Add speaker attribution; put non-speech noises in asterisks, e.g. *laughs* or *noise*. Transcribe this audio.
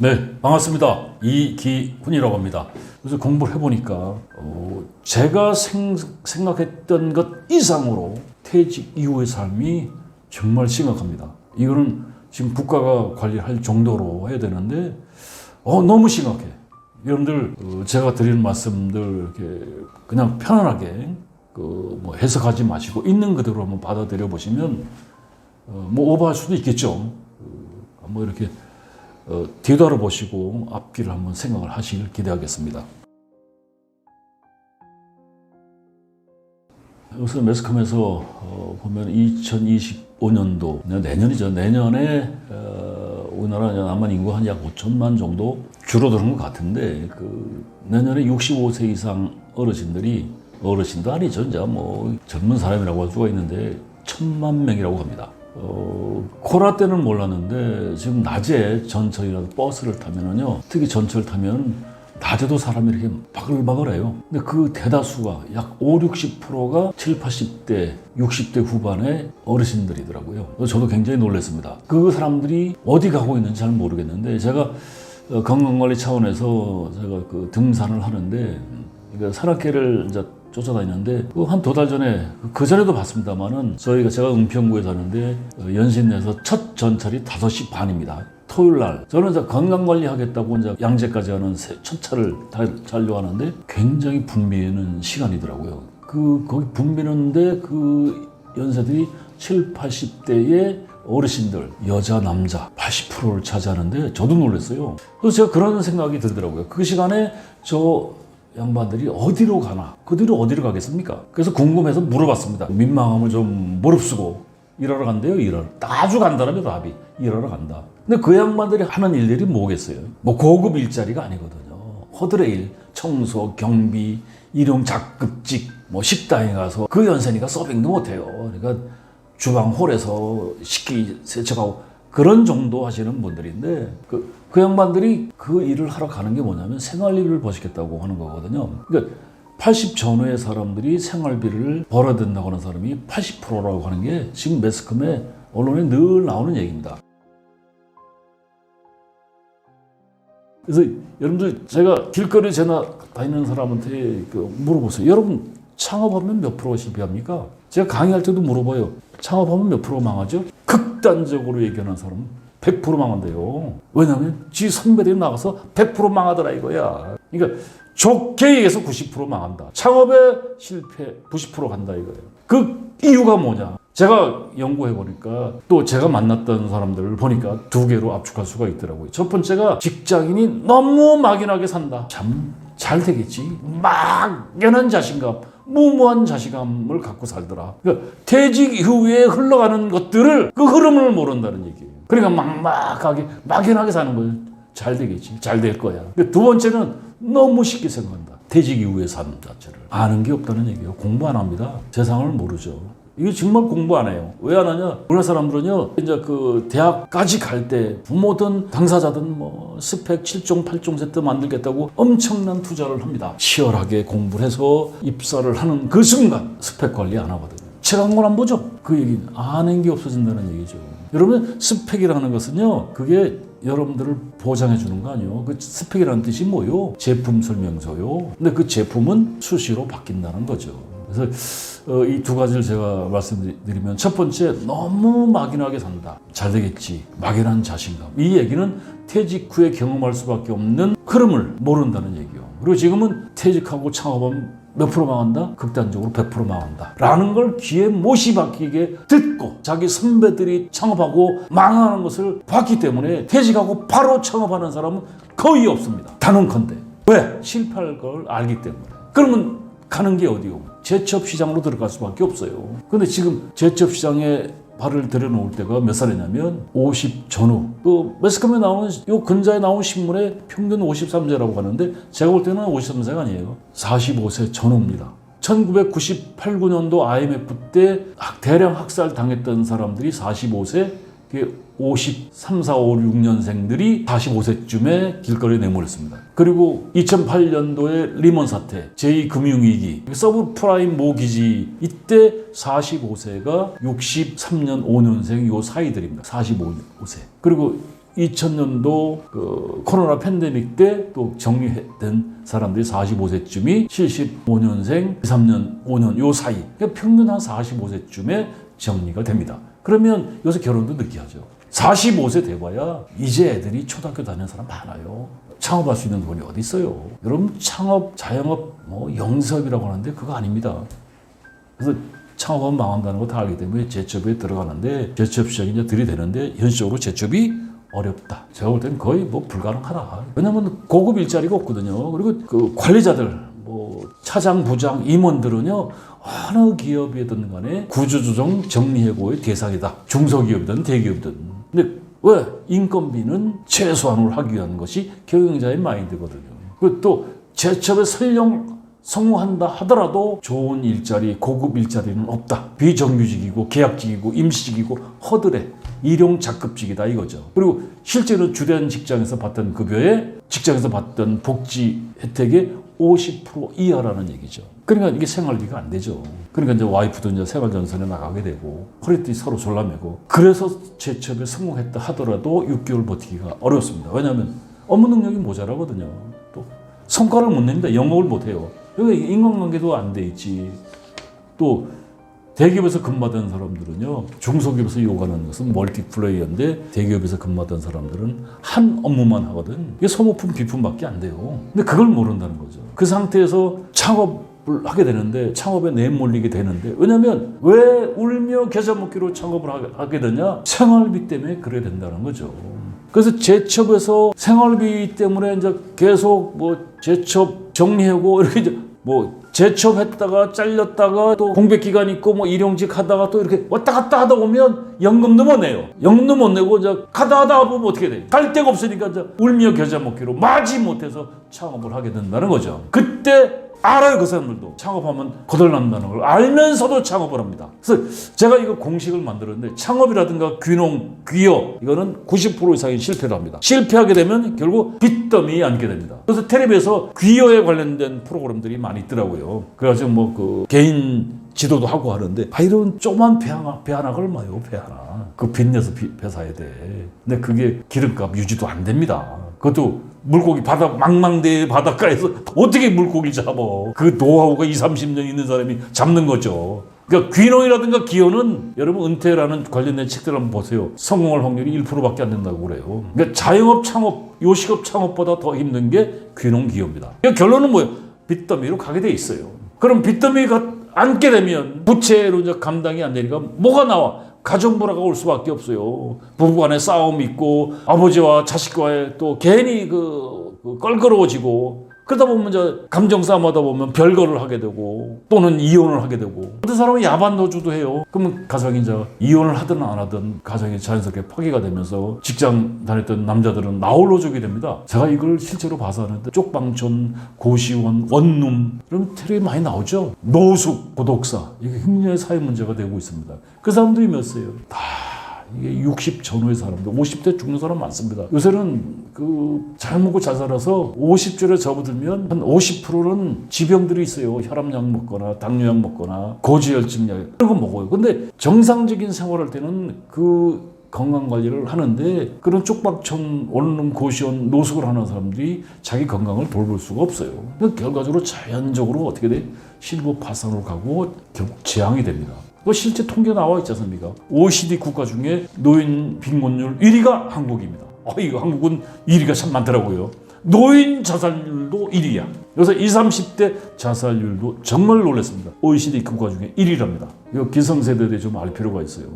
Speaker 1: 네, 반갑습니다. 이기훈이라고 합니다. 그래서 공부를 해보니까 어, 제가 생, 생각했던 것 이상으로 퇴직 이후의 삶이 정말 심각합니다. 이거는 지금 국가가 관리할 정도로 해야 되는데 어, 너무 심각해. 여러분들 어, 제가 드리는 말씀들 이렇게 그냥 편안하게 그 뭐 해석하지 마시고 있는 그대로 한번 받아들여 보시면 어, 뭐 오버할 수도 있겠죠. 어, 뭐 이렇게 어, 뒤돌아보시고 앞길을 한번 생각을 하시길 기대하겠습니다. 우선 매스컴에서 어, 보면 2025년도 내년이죠. 내년에 어, 우리나라 남한 인구 한 약 5천만 정도 줄어드는 것 같은데 그 내년에 65세 이상 어르신들이 어르신도 아니죠. 이제 뭐 젊은 사람이라고 할 수가 있는데 천만 명이라고 합니다. 어, 코로나 때는 몰랐는데 지금 낮에 전철이라도 버스를 타면은요. 특히 전철 타면 낮에도 사람이 이렇게 바글바글해요. 근데 그 대다수가 약 5, 60%가 7, 80대, 60대 후반의 어르신들이더라고요. 저도 굉장히 놀랐습니다. 그 사람들이 어디 가고 있는지 잘 모르겠는데 제가 어, 건강관리 차원에서 제가 그 등산을 하는데 그러니까 산악회를 이제 쫓아다니는데 한 두 달 전에 그 전에도 봤습니다만은 저희가 제가 은평구에 사는데 어, 연신내에서 첫 전철이 5시 반입니다. 토요일 날 저는 이제 건강 관리하겠다고 이제 양재까지 하는 새- 첫 차를 타- 타려고 하는데 굉장히 붐비는 시간이더라고요. 그 거기 붐비는데 그 연세들이 7, 80대의 어르신들, 여자, 남자 80%를 차지하는데 저도 놀랐어요. 그래서 제가 그런 생각이 들더라고요. 그 시간에 저 양반들이 어디로 가나? 그들이 어디로 가겠습니까? 그래서 궁금해서 물어봤습니다. 민망함을 좀 무릅쓰고 일하러 간대요, 일하러. 아주 간단하게 답이. 일하러 간다. 근데 그 양반들이 하는 일들이 뭐겠어요? 뭐 고급 일자리가 아니거든요. 허들의 일, 청소, 경비, 일용 작급직, 뭐 식당에 가서 그 연세니까 서빙도 못해요. 그러니까 주방 홀에서 식기 세척하고 그런 정도 하시는 분들인데 그, 그 양반들이 그 일을 하러 가는 게 뭐냐면 생활비를 버시겠다고 하는 거거든요. 그러니까 80 전후의 사람들이 생활비를 벌어야 된다고 하는 사람이 80%라고 하는 게 지금 매스컴에 언론에 늘 나오는 얘기입니다. 그래서 여러분들 제가 길거리 지나 다니는 사람한테 그 물어보세요. 여러분 창업하면 몇 프로 실패합니까? 제가 강의할 때도 물어봐요. 창업하면 몇 프로 망하죠? 극단적으로 얘기하는 사람은 100% 망한대요. 왜냐하면 지 선배들이 나가서 100% 망하더라 이거야. 그러니까 좋게 얘기해서 90% 망한다. 창업에 실패 90% 간다 이거예요. 그 이유가 뭐냐? 제가 연구해 보니까 또 제가 만났던 사람들을 보니까 두 개로 압축할 수가 있더라고요. 첫 번째가 직장인이 너무 막연하게 산다. 참 잘 되겠지. 막연한 자신감, 무모한 자신감을 갖고 살더라. 그러니까 퇴직 이후에 흘러가는 것들을 그 흐름을 모른다는 얘기예요. 그러니까 막막하게 막연하게 사는 거예요. 잘 되겠지. 잘 될 거야. 그두 번째는 너무 쉽게 생각한다. 퇴직 이후의 삶 자체를. 아는 게 없다는 얘기예요. 공부 안 합니다. 세상을 모르죠. 이게 정말 공부 안 해요. 왜 안 하냐? 우리나라 사람들은요, 이제 그 대학까지 갈 때 부모든 당사자든 뭐 스펙 7종, 8종 세트 만들겠다고 엄청난 투자를 합니다. 치열하게 공부를 해서 입사를 하는 그 순간 스펙 관리 안 하거든요. 책 한 권 안 보죠? 그 얘기는 아는 게 없어진다는 얘기죠. 여러분, 스펙이라는 것은요, 그게 여러분들을 보장해 주는 거 아니에요. 그 스펙이라는 뜻이 뭐요? 제품 설명서요. 근데 그 제품은 수시로 바뀐다는 거죠. 그래서 어, 이 두 가지를 제가 말씀드리면 첫 번째 너무 막연하게 산다. 잘 되겠지. 막연한 자신감. 이 얘기는 퇴직 후에 경험할 수밖에 없는 흐름을 모른다는 얘기요. 그리고 지금은 퇴직하고 창업하면 몇 프로 망한다? 극단적으로 100% 망한다. 라는 걸 귀에 못이 박히게 듣고 자기 선배들이 창업하고 망하는 것을 봤기 때문에 퇴직하고 바로 창업하는 사람은 거의 없습니다. 단언컨대. 왜? 실패할 걸 알기 때문에. 그러면 가는 게 어디요? 제첩 시장으로 들어갈 수밖에 없어요. 근데 지금 제첩 시장에 발을 들여놓을 때가 몇 살이냐면 50 전후. 그 매스컴에 나오는 요 근자에 나온 신문에 평균 53세라고 하는데 제가 볼 때는 53세가 아니에요. 45세 전후입니다. 1998, 9년도 IMF 때 학- 대량 학살 당했던 사람들이 45세, 그게 53, 4, 5, 6년생들이 45세쯤에 길거리에 내몰렸습니다. 그리고 2008년도에 리먼 사태, 제2금융위기, 서브프라임 모기지 이때 45세가 63년 5년생 요 사이들입니다. 45세. 그리고 2000년도 그 코로나 팬데믹 때 또 정리된 사람들이 45세쯤이 75년생, 23년, 5년 요 사이 그러니까 평균 한 45세쯤에 정리가 됩니다. 그러면 요새 결혼도 늦게 하죠. 45세 돼봐야 이제 애들이 초등학교 다니는 사람 많아요. 창업할 수 있는 돈이 어디 있어요? 여러분 창업, 자영업, 뭐 영세업이라고 하는데 그거 아닙니다. 그래서 창업하면 망한다는 거 다 알기 때문에 제첩에 들어가는데 제첩 시장이 이제 들이대는데 현실적으로 제첩이 어렵다. 제가 볼 때는 거의 뭐 불가능하다. 왜냐면 고급 일자리가 없거든요. 그리고 그 관리자들, 뭐 차장, 부장, 임원들은요 어느 기업이든 간에 구조조정 정리해고의 대상이다. 중소기업이든 대기업이든. 근데 왜 인건비는 최소한으로 하기 위한 것이 경영자의 마인드거든요. 그리고 또 제첩에 설령 성공한다 하더라도 좋은 일자리, 고급 일자리는 없다. 비정규직이고 계약직이고 임시직이고 허드레 일용 작급직이다 이거죠. 그리고 실제로 주된 직장에서 받던 급여에 직장에서 받던 복지 혜택의 50% 이하라는 얘기죠. 그러니까 이게 생활비가 안 되죠. 그러니까 이제 와이프도 이제 생활전선에 나가게 되고 허리띠 서로 졸라매고 그래서 재첩에 성공했다 하더라도 6개월 버티기가 어렵습니다. 왜냐하면 업무 능력이 모자라거든요. 또 성과를 못 냅니다. 영업을 못 해요. 여기 인간관계도 안 돼 있지. 또 대기업에서 근무하던 사람들은요 중소기업에서 요구하는 것은 멀티플레이어인데 대기업에서 근무하던 사람들은 한 업무만 하거든. 이게 소모품 비품밖에 안 돼요. 근데 그걸 모른다는 거죠. 그 상태에서 창업을 하게 되는데 창업에 내몰리게 되는데 왜냐면 왜 울며 겨자 먹기로 창업을 하게- 되냐? 생활비 때문에 그래 된다는 거죠. 그래서 제첩에서 생활비 때문에 이제 계속 뭐 제첩 정리하고 *laughs* 이렇게 뭐 재취업했다가 잘렸다가 또 공백 기간 있고 뭐 일용직 하다가 또 이렇게 왔다 갔다 하다 보면 연금도 못 내요. 연금도 못 내고 이제 가다 하다 보면 어떻게 돼? 갈 데가 없으니까 이제 울며 겨자 먹기로 마지 못해서 창업을 하게 된다는 거죠. 그때 알아요 그 사람들도 창업하면 거덜난다는 걸 알면서도 창업을 합니다. 그래서 제가 이거 공식을 만들었는데 창업이라든가 귀농, 귀여 이거는 90% 이상이 실패를 합니다. 실패하게 되면 결국 빚더미에 앉게 됩니다. 그래서 텔레비에서 귀여에 관련된 프로그램들이 많이 있더라고요. 그래가지고 뭐 그 개인 지도도 하고 하는데 아 이런 조그만 배 하나 배 하나가 얼마요 배 하나 그 빚내서 비- 배 사야 돼 근데 그게 기름값 유지도 안 됩니다 그것도 물고기 바다 망망대 바닷가에서 어떻게 물고기 잡아 그 노하우가 2, 30년 있는 사람이 잡는 거죠. 그러니까 귀농이라든가 기여는 여러분 은퇴라는 관련된 책들 한번 보세요. 성공할 확률이 1%밖에 안 된다고 그래요. 그러니까 자영업 창업 요식업 창업보다 더 힘든 게 귀농 기여입니다. 그러니까 결론은 뭐예요? 빚더미로 가게 돼 있어요. 그럼 빚더미가 앉게 되면 부채로 감당이 안 되니까 뭐가 나와? 가정불화가 올 수밖에 없어요. 부부간에 싸움이 있고 아버지와 자식과의 또 괜히 그, 그 껄끄러워지고 그러다 보면 이제 감정 싸움하다 보면 별거를 하게 되고 또는 이혼을 하게 되고 어떤 사람은 야반 노조도 해요. 그러면 가정이 이제 이혼을 하든 안 하든 가정이 자연스럽게 파괴가 되면서 직장 다녔던 남자들은 나홀로족이 됩니다. 제가 이걸 실제로 봐서 하는데 쪽방촌, 고시원, 원룸 이런 테레비 많이 나오죠. 노숙, 고독사 이게 흉년의 사회 문제가 되고 있습니다. 그 사람들이 몇 세요? 다 이게 60 전후의 사람들, 50대 죽는 사람 많습니다. 요새는 그 잘 먹고 잘 살아서 50절에 접어들면 한 50%는 지병들이 있어요. 혈압약 먹거나 당뇨약 먹거나 고지혈증약 이런 거 먹어요. 근데 정상적인 생활할 때는 그 건강 관리를 하는데 그런 쪽박촌 원룸 고시원 노숙을 하는 사람들이 자기 건강을 돌볼 수가 없어요. 그 결과적으로 자연적으로 어떻게 돼? 실버 파산으로 가고 결국 재앙이 됩니다. 그 실제 통계 나와 있지 않습니까? OECD 국가 중에 노인 빈곤율 1위가 한국입니다. 아, 이거 한국은 1위가 참 많더라고요. 노인 자살률도 1위야. 그래서 20, 30대 자살률도 정말 놀랐습니다. OECD 국가 중에 1위랍니다. 이거 기성세대들이 좀 알 필요가 있어요.